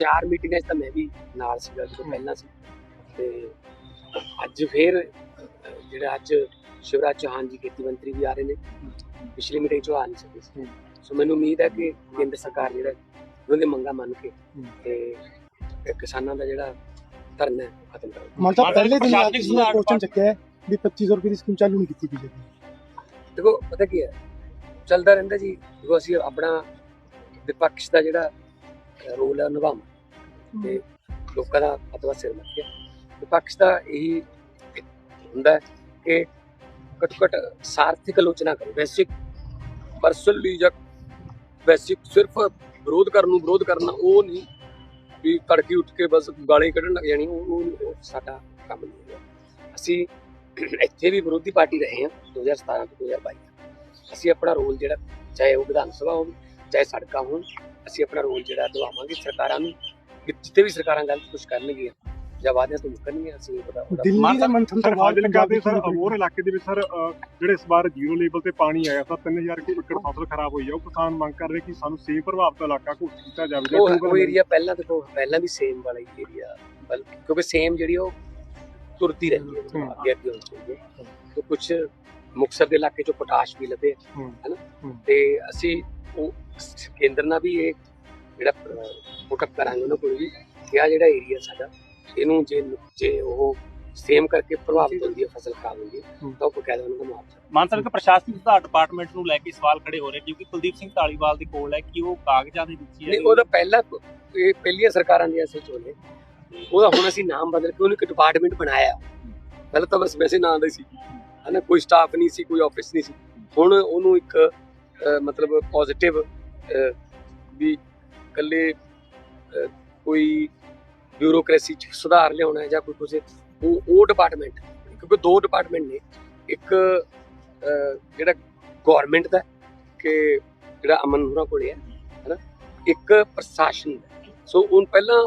ਚਾਰ ਮੀਟਿੰਗਾਂ 'ਚ ਤਾਂ ਮੈਂ ਵੀ ਨਾਲ ਸੀਗਾ ਜਦੋਂ ਪਹਿਲਾਂ ਸੀ। ਤੇ ਅੱਜ ਫਿਰ ਜਿਹੜਾ ਅੱਜ ਸ਼ਿਵਰਾਜ ਚੌਹਾਨ ਜੀ ਖੇਤੀ ਮੰਤਰੀ ਵੀ ਆ ਰਹੇ ਨੇ ਪਿਛਲੀ ਮੀਟਿੰਗ 'ਚ ਉਹ ਆ ਨਹੀਂ ਸਕੇ ਸੀ। ਸੋ ਮੈਨੂੰ ਉਮੀਦ ਹੈ ਕਿ ਕੇਂਦਰ ਸਰਕਾਰ ਜਿਹੜਾ ਉਹਨਾਂ ਦੀ ਮੰਗਾਂ ਮੰਨ ਕੇ ਤੇ ਕਿਸਾਨਾਂ ਦਾ ਜਿਹੜਾ ਧਰਨਾ ਖਤਮ ਕਰੇਗਾ ਮਨ ਤਾਂ ਪਹਿਲੇ ਦਿਨ ਅੱਜ ਸੁਧਾਰ ਕੁਐਸਚਨ ਚੱਕਿਆ ਹੈ ਵੀ 2500 ਰੁਪਏ ਦੀ ਸਕੀਮ ਚਾਲੂ ਨਹੀਂ ਕੀਤੀ ਬੀਜੇਪੀ ਦੇਖੋ ਪਤਾ ਕੀ ਹੈ? ਚੱਲਦਾ ਰਹਿੰਦਾ ਜੀ ਦੇਖੋ ਅਸੀਂ ਆਪਣਾ ਵਿਪਕਸ਼ ਦਾ ਜਿਹੜਾ ਰੋਲ ਹੈ ਨਿਭਾਉਣਾ ਤੇ ਲੋਕਾਂ ਦਾ ਅਤਵਾ ਸਿਰ ਮੱਥਿਆ ਵਿਪਕਸ਼ ਦਾ ਇਹੀ ਹੁੰਦਾ ਕਿ ਘੱਟੋ ਘੱਟ ਸਾਰਥਿਕ ਆਲੋਚਨਾ ਕਰੋ। ਬੇਸਿਕ ਪਰਸਨਲੀ ਜਾਂ ਬੇਸਿਕ ਸਿਰਫ ਵਿਰੋਧ ਕਰਨ ਨੂੰ ਵਿਰੋਧ ਕਰਨਾ ਉਹ ਨਹੀਂ ਵੀ ਤੜਕੀ ਉੱਠ ਕੇ ਬਸ ਗਾਲੀ ਕੱਢਣ ਲੱਗ ਜਾਣੀ, ਉਹ ਸਾਡਾ ਕੰਮ ਨਹੀਂ ਹੈ ਅਸੀਂ ਇੱਥੇ ਵੀ ਵਿਰੋਧੀ ਪਾਰਟੀ ਰਹੇ ਹਾਂ 2017 ਤੋਂ 2022 ਅਸੀਂ ਆਪਣਾ ਰੋਲ ਜਿਹੜਾ, ਚਾਹੇ ਉਹ ਵਿਧਾਨ ਸਭਾ ਹੋਵੇ, ਚਾਹੇ ਸੜਕਾਂ ਹੋਣ, ਅਸੀਂ ਆਪਣਾ ਰੋਲ ਜਿਹੜਾ ਦਵਾਵਾਂਗੇ ਸਰਕਾਰਾਂ ਨੂੰ। ਕਿ ਜਿੱਥੇ ਵੀ ਸਰਕਾਰਾਂ ਗਲਤ ਕੁਝ ਕਰਨਗੀਆਂ ਜਾਂ ਵਾਅਦਿਆਂ ਤੋਂ ਮੁੱਕਰਨਗੀਆਂ ਅਸੀਂ ਉਹਦਾ ਉਹਦਾ ਦਿੱਲੀ ਦੇ ਮੰਥਨ ਤੋਂ ਸਰ ਬਾਅਦ ਫਾਜ਼ਿਲਕਾ ਪੰਜਾਬ ਦੇ ਸਰ ਅਬੋਰ ਇਲਾਕੇ ਦੇ ਵਿੱਚ ਸਰ ਜਿਹੜੇ ਇਸ ਵਾਰ ਜ਼ੀਰੋ ਲੈਵਲ ਤੇ ਪਾਣੀ ਆਇਆ ਸਰ 3000 ਕਿ ਏਕੜ ਫਸਲ ਖਰਾਬ ਹੋਈ ਆ ਉਹ ਕਿਸਾਨ ਮੰਗ ਕਰ ਰਹੇ ਕਿ ਸਾਨੂੰ ਸੇਮ ਪ੍ਰਭਾਵਿਤ ਇਲਾਕਾ ਘੋਸ਼ਿਤ ਕੀਤਾ ਜਾਵੇ ਜਾਂ ਉਹ ਏਰੀਆ ਪਹਿਲਾਂ ਦੇਖੋ ਪਹਿਲਾਂ ਵੀ ਸੇਮ ਵਾਲਾ ਹੀ ਏਰੀਆ ਕਿਉਂਕਿ ਸੇਮ ਜਿਹੜੀ ਉਹ ਤੁਰਦੀ ਰਹਿੰਦੀ ਹੈ। ਅੱਗੇ ਅੱਗੇ ਹੁੰਦੀ ਹੈ ਤੇ ਕੁਝ ਮੁਕਸਰ ਦੇ ਇਲਾਕੇ ਚੋਂ ਪੋਟਾਸ਼ ਵੀ ਲੱਭੇ ਹੂੰ। ਹੈਨਾ। ਤੇ ਅਸੀਂ ਉਹ ਕੇਂਦਰ ਨਾਲ ਵੀ ਇਹ ਜਿਹੜਾ ਪੁਟਅਪ ਕਰਾਂਗੇ ਉਹਨਾਂ ਕੋਲ ਵੀ। ਕਿ ਆ ਜਿਹੜਾ ਏਰੀਆ ਸਾਡਾ। ਇਹਨੂੰ ਜੇ ਜੇ ਉਹ ਸੇਮ ਕਰਕੇ ਪ੍ਰਭਾਵਿਤ ਹੁੰਦੀ ਹੈ ਫਸਲ ਖਰਾਬ ਹੁੰਦੀ ਹੈ। ਤਾਂ ਉਹ ਬਕਾਇਦਾ ਉਹਨਾਂ ਦਾ ਮੁਆਵਜ਼ਾ ਮਾਨ ਸਾਹਿਬ ਇੱਕ ਪ੍ਰਸ਼ਾਸਨਿਕ ਸੁਧਾਰ ਡਿਪਾਰਟਮੈਂਟ ਨੂੰ ਲੈ ਕੇ ਸਵਾਲ ਖੜੇ ਹੋ ਰਹੇ ਕਿਉਂਕਿ ਕੁਲਦੀਪ ਸਿੰਘ ਢਾਲੀਵਾਲ ਦੇ ਕੋਲ ਹੈ ਕਿ ਉਹ ਕਾਗਜ਼ਾਂ ਦੇ ਵਿੱਚ ਹੀ ਨਹੀਂ ਉਹਦਾ ਪਹਿਲਾਂ ਇਹ ਪਹਿਲੀਆਂ ਸਰਕਾਰਾਂ ਦੇ ਐਸੇ ਚੋਲੇ ਉਹਦਾ ਹੁਣ ਅਸੀਂ ਨਾਮ ਬਦਲ ਕੇ ਉਹਨੂੰ ਇੱਕ ਡਿਪਾਰਟਮੈਂਟ ਬਣਾਇਆ। ਪਹਿਲਾਂ ਤਾਂ ਬਸ ਵੈਸੇ ਨਾਂ ਦਾ ਸੀ। ਹਨਾ ਕੋਈ ਸਟਾਫ ਨਹੀਂ ਸੀ ਕੋਈ ਆਫਿਸ ਨਹੀਂ ਸੀ। ਹੁਣ ਉਹਨੂੰ ਇੱਕ ਮਤਲਬ ਪੋਜ਼ਿਟਿਵ ਵੀ ਇਕੱਲੇ ਅਹ, ਕੋਈ ਬਿਊਰੋਕ੍ਰੇਸੀ ਚ ਸੁਧਾਰ ਲਿਆਉਣਾ ਹੈ ਜਾਂ ਕੋਈ ਕੁਝ ਉਹ ਉਹ ਡਿਪਾਰਟਮੈਂਟ ਕਿਉਂਕਿ ਦੋ ਡਿਪਾਰਟਮੈਂਟ ਨੇ। ਇੱਕ ਜਿਹੜਾ ਗਵਰਨਮੈਂਟ ਦਾ ਕਿ ਜਿਹੜਾ ਅਮਨ ਹੋਰਾਂ ਕੋਲੇ ਹੈ ਹਨਾ? ਇੱਕ ਪ੍ਰਸ਼ਾਸਨ ਦਾ ਸੋ ਉਹ ਪਹਿਲਾਂ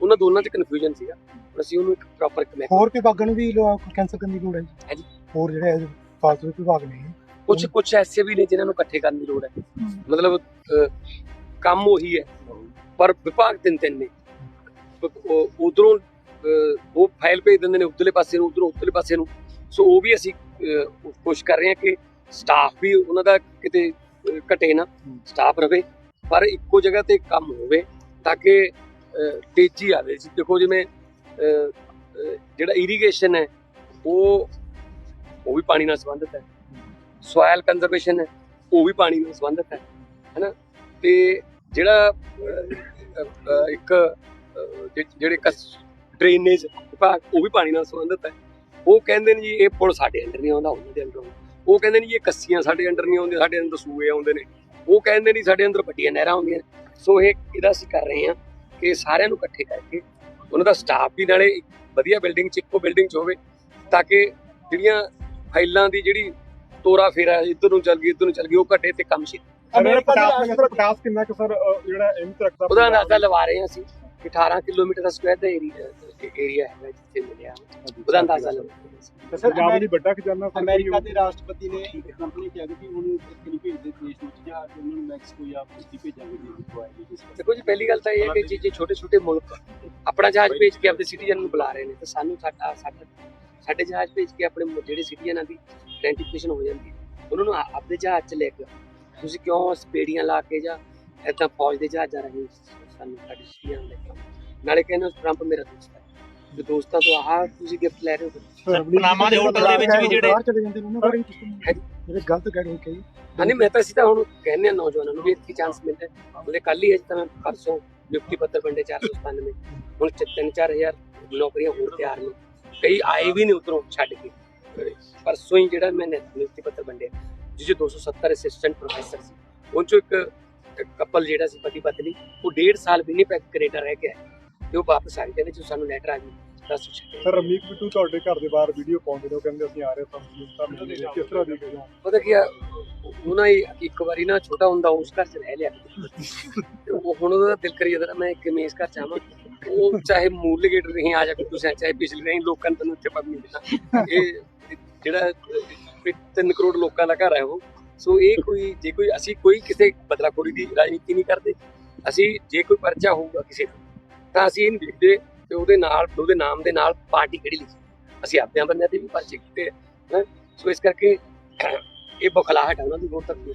ਉਹਨਾਂ ਦੋਨਾਂ 'ਚ ਕਨਫਿਊਜ਼ਨ ਸੀਗਾ। ਹੁਣ ਅਸੀਂ ਉਹਨੂੰ ਇੱਕ ਪ੍ਰੋਪਰ ਕਨੈਕਟ ਹੋਰ ਵਿਭਾਗਾਂ ਨੂੰ ਵੀ ਕੈਂਸਲ ਕਰਨ ਦੀ ਲੋੜ ਹੈ ਜੀ? ਹਾਂਜੀ। ਹੋਰ ਜਿਹੜੇ ਫਾਲਤੂ ਵਿਭਾਗ ਨੇ ਕੁਝ ਕੁਝ ਐਸੇ ਵੀ ਨੇ ਜਿਨ੍ਹਾਂ ਨੂੰ ਇਕੱਠੇ ਕਰਨ ਦੀ ਲੋੜ ਹੈ। ਮਤਲਬ ਕੰਮ ਉਹੀ ਹੈ। ਪਰ ਵਿਭਾਗ ਤਿੰਨ ਤਿੰਨ ਨੇ। ਉਧਰੋਂ ਉਹ ਫਾਈਲ ਭੇਜ ਦਿੰਦੇ ਨੇ ਉਧਰਲੇ ਪਾਸੇ ਨੂੰ ਉਧਰੋਂ ਉਧਰਲੇ ਪਾਸੇ ਨੂੰ। ਸੋ ਉਹ ਵੀ ਅਸੀਂ ਕੋਸ਼ਿਸ਼ ਕਰ ਰਹੇ ਹਾਂ ਕਿ ਸਟਾਫ ਵੀ ਉਹਨਾਂ ਦਾ ਕਿਤੇ ਘਟੇ ਨਾ ਸਟਾਫ ਰਵੇ। ਪਰ ਇੱਕੋ ਜਗ੍ਹਾ ਤੇ ਕੰਮ ਹੋਵੇ ਤਾਂ ਕਿ ਤੇਜ਼ੀ ਆਵੇ। ਜੀ ਦੇਖੋ ਜਿਵੇਂ ਜਿਹੜਾ ਇਰੀਗੇਸ਼ਨ ਹੈ ਉਹ ਉਹ ਵੀ ਪਾਣੀ ਨਾਲ ਸੰਬੰਧਿਤ ਹੈ। ਸੋਇਲ ਕੰਜ਼ਰਵੇਸ਼ਨ ਹੈ ਉਹ ਵੀ ਪਾਣੀ ਨਾਲ ਸੰਬੰਧਿਤ ਹੈ। ਹੈਨਾ? ਤੇ ਜਿਹੜਾ ਇੱਕ ਜਿ- ਜਿਹੜੇ ਡਰੇਨੇਜ ਵਿਭਾਗ ਉਹ ਵੀ ਪਾਣੀ ਨਾਲ ਸੰਬੰਧਿਤ ਹੈ। ਉਹ ਕਹਿੰਦੇ ਨੇ ਜੀ ਇਹ ਪੁਲ ਸਾਡੇ ਅੰਡਰ ਨਹੀਂ ਆਉਂਦਾ ਉਹਨਾਂ ਦੇ ਅੰਡਰ ਆਉਂਦਾ ਉਹ ਕਹਿੰਦੇ ਨੇ ਜੀ ਇਹ ਕੱਸੀਆਂ ਸਾਡੇ ਅੰਡਰ ਨਹੀਂ ਆਉਂਦੀਆਂ ਸਾਡੇ ਅੰਦਰ ਸੂਏ ਆਉਂਦੇ ਨੇ। ਉਹ ਕਹਿੰਦੇ ਨੇ ਸਾਡੇ ਅੰਦਰ ਵੱਡੀਆਂ ਨਹਿਰਾਂ ਆਉਂਦੀਆਂ ਨੇ। ਸੋ ਇਹ ਇਹਦਾ ਅਸੀਂ ਕਰ ਰਹੇ ਹਾਂ ਕਿ ਸਾਰਿਆਂ ਨੂੰ ਇਕੱਠੇ ਕਰਕੇ ਉਹਨਾਂ ਦਾ ਸਟਾਫ ਵੀ ਨਾਲੇ ਇੱਕ ਵਧੀਆ ਬਿਲਡਿੰਗ ਚ ਇੱਕੋ ਬਿਲਡਿੰਗ ਚ ਹੋਵੇ ਤਾਂ ਕਿ ਜਿਹੜੀਆਂ ਫਾਈਲਾਂ ਦੀ ਜਿਹੜੀ ਤੋਰਾ ਫੇਰਾ ਇੱਧਰ ਨੂੰ ਚੱਲ ਗਈ ਇੱਧਰ ਨੂੰ ਚੱਲ ਗਈ ਉਹ ਘਟੇ ਤੇ ਕੰਮ ਸੀ ਅਮਰੀਕਾ ਦਾ ਸਰ ਪਟਾਸ ਕਿੰਨਾ ਕੁ ਸਰ ਅ, ਜਿਹੜਾ ਅਹਿਮੀਅਤ ਰੱਖਦਾ ਉਹਦਾ ਅੰਦਾਜ਼ਾ ਲਵਾ ਰਹੇ ਹਾਂ ਅਸੀਂ। 18 ਕਿਲੋਮੀਟਰ ਦਾ ਸਕੁਆਇਰ ਦਾ ਏਰੀਆ ਏਰੀਆ ਹੈਗਾ ਜਿੱਥੇ ਮਿਲਿਆ। ਉਹਦਾ ਅੰਦਾਜ਼ਾ ਹਾਂ ਅਸੀਂ। ਪੰਜਾਬ ਲਈ ਵੱਡਾ ਖਜ਼ਾਨਾ ਸਰ ਅਮਰੀਕਾ ਦੇ ਰਾਸ਼ਟਰਪਤੀ ਨੇ ਇੱਕ ਕੰਪਨੀ ਕਿਹਾ ਕਿ ਹੁਣ ਇੱਥੇ ਨਹੀਂ ਭੇਜਦੇ ਦੇਸ਼ ਵਿੱਚ ਜਾਂ ਉਹਨਾਂ ਨੂੰ ਮੈਕਸੀਕੋ ਜਾਂ ਕੁਸ਼ਤੀ ਭੇਜਾਂਗੇ ਜੀ ਜਿਸ ਦੇਖੋ ਜੀ ਪਹਿਲੀ ਗੱਲ ਤਾਂ ਇਹ ਹੈ ਕਿ ਜੇ- ਜੇ ਛੋਟੇ ਛੋਟੇ ਮੁਲਕ ਆਪਣਾ ਜਹਾਜ਼ ਭੇਜ ਕੇ ਆਪਣੇ ਸਿਟੀਜ਼ਨ ਨੂੰ ਬੁਲਾ ਰਹੇ ਨੇ। ਤਾਂ ਸਾਨੂੰ ਸਾਡਾ ਸਾਡਾ ਸਾਡੇ ਜਹਾਜ਼ ਭੇਜ ਕੇ ਆਪਣੇ ਮੁ- ਜਿਹੜੇ ਸਿਟੀਜ਼ਨਾਂ ਦੀ ਆਇਡੈਂਟੀਫਿਕੇਸ਼ਨ ਹੋ ਜਾਂਦੀ ਉਹਨਾਂ ਨੂੰ ਆਪਣੇ ਜਹਾਜ਼ 'ਚ ਲੈ ਕੇ। ਤੁਸੀਂ ਕਿਉਂ ਸਪੇੜੀਆਂ ਲਾ ਕੇ ਜਾਂ ਏਦਾਂ ਫੌਜ ਦੇ ਜਹਾਜ਼ਾਂ ਰਾਹੀਂ ਸਾਨੂੰ ਸਾਡੇ ਕੇ ਆਓ। ਨਾਲੇ ਕਹਿੰਦੇ ਟਰੰਪ ਮੇਰਾ ਦੋਸਤ ਹੈ। ਤੇ ਦੋਸਤਾਂ ਤੋਂ ਆਹ ਤੁਸੀਂ ਗਿਫਟ ਲੈ ਰਹੇ ਹੋ ਪਨਾਮਾ ਦੇ ਹੋਟਲ ਦੇ ਵਿੱਚ ਵੀ ਜਿਹੜੇ ਬਾਹਰ ਚਲੇ ਜਾਂਦੇ ਨੇ ਉਹਨਾਂ ਬਾਰੇ ਜਿਹੜੇ ਗਲਤ ਕਹਿ ਰਹੇ ਕਈ। ਹਾਂਜੀ ਮੈਂ ਤਾਂ ਤਾਂ ਹੁਣ ਕਹਿੰਦੇ ਆ ਨੌਜਵਾਨਾਂ ਨੂੰ ਵੀ ਇੱਥੇ ਚਾਂਸ ਮਿਲਦਾ ਹੈ। ਉਹਦੇ ਕੱਲ ਹੀ ਅੱਜ ਤਾਂ ਪਰਸੋਂ ਨਿਯੁਕਤੀ ਪੱਤਰ ਵੰਡੇ 497 ਹੁਣ 3-4000 ਨੌਕਰੀਆਂ ਹੋਰ ਤਿਆਰ ਨੇ। ਕਈ ਆਏ ਵੀ ਨੇ ਉਧਰੋਂ ਛੱਡ ਕੇ। ਪਰਸੋਂ ਹੀ ਜਿਹੜਾ ਮੈਂ ਨਿਯੁਕਤੀ ਪੱਤਰ ਵੰਡਿਆ ਜਿਸ 'ਚ 270 ਅਸਿਸਟੈਂਟ ਪ੍ਰੋਫੈਸਰ ਸੀ। ਉਹ 'ਚੋਂ ਇੱਕ ਕਪਲ ਜਿਹੜਾ ਸੀ ਪਤੀ ਪਤਨੀ ਉਹ ਡੇਢ ਸਾਲ ਵਿਨੀਪੈਗ ਕੈਨੇਡਾ ਰਹਿ ਕੇ ਆਏ ਤੇ ਉਹ ਵਾਪਸ ਆ ਗਏ ਕਹਿੰਦੇ ਜੀ ਸਾਨੂੰ ਲੈਟਰ ਆ ਗਈ ਅਸੀਂ ਛੱਡੇ ਸਰ ਰਮਨੀਕ ਬਿੱਟੂ ਤੁਹਾਡੇ ਘਰ ਦੇ ਬਾਹਰ ਵੀਡੀਓ ਪਾਉਂਦੇ ਨੇ ਉਹ ਕਹਿੰਦੇ ਅਸੀਂ ਆ ਰਹੇ ਹਾਂ ਤੁਹਾਨੂੰ ਨੇ। ਕਿਸ ਤਰ੍ਹਾਂ ਦੀ ਗੱਲ ਹੈ? ਪਤਾ ਕੀ ਉਹਨਾਂ ਹੀ ਇੱਕ ਵਾਰੀ ਨਾ ਛੋਟਾ ਹੁੰਦਾ ਉਸ ਘਰ ਚ ਰਹਿ ਲਿਆ ਤੇ ਉਹ ਹੁਣ ਉਹਦਾ ਦਿਲ ਕਰੀ ਜਾਂਦਾ ਮੈਂ ਕਿਵੇਂ ਇਸ ਘਰ ਚ ਆਵਾਂ ਉਹ ਚਾਹੇ ਮੂਲ ਗੇਟ ਨਹੀਂ ਆ ਜਾ ਕੇ ਤੁਸੀਂ ਚਾਹੇ ਪਿਛਲੇ ਨਹੀਂ ਲੋਕਾਂ ਨੂੰ ਇੱਥੇ ਪਤਾ ਨਹੀਂ ਮਿਲਣਾ ਇਹ ਜਿਹੜਾ ਵੀ ਤਿੰਨ ਕਰੋੜ ਲੋਕਾਂ ਦਾ ਘਰ ਹੈ ਉਹ ਸੋ ਇਹ ਕੋਈ ਜੇ ਕੋਈ ਅਸੀਂ ਕੋਈ ਕਿਸੇ ਬਦਲਾਖੋਰੀ ਦੀ ਰਾਜਨੀਤੀ ਨਹੀਂ ਕਰਦੇ ਅਸੀਂ ਜੇ ਕੋਈ ਪਰਚਾ ਹੋਊਗਾ ਕਿਸੇ ਦਾ, ਤਾਂ ਅਸੀਂ ਇਹ ਨਹੀਂ ਦੇਖਦੇ ਤੇ ਉਹਦੇ ਨਾਲ ਉਹਦੇ ਨਾਮ ਦੇ ਨਾਲ ਪਾਰਟੀ ਕਿਹੜੀ ਲਿਖੀ ਅਸੀਂ ਆਪਦਿਆਂ ਬੰਦਿਆਂ ਤੇ ਵੀ ਪਰਚੇ ਕੀਤੇ ਹੈਂ। ਸੋ ਇਸ ਕਰਕੇ ਇਹ ਬਖਲਾਹਟ ਹੈ ਉਹਨਾਂ ਦੀ ਹੋਰ ਤੱਕ ਹੋ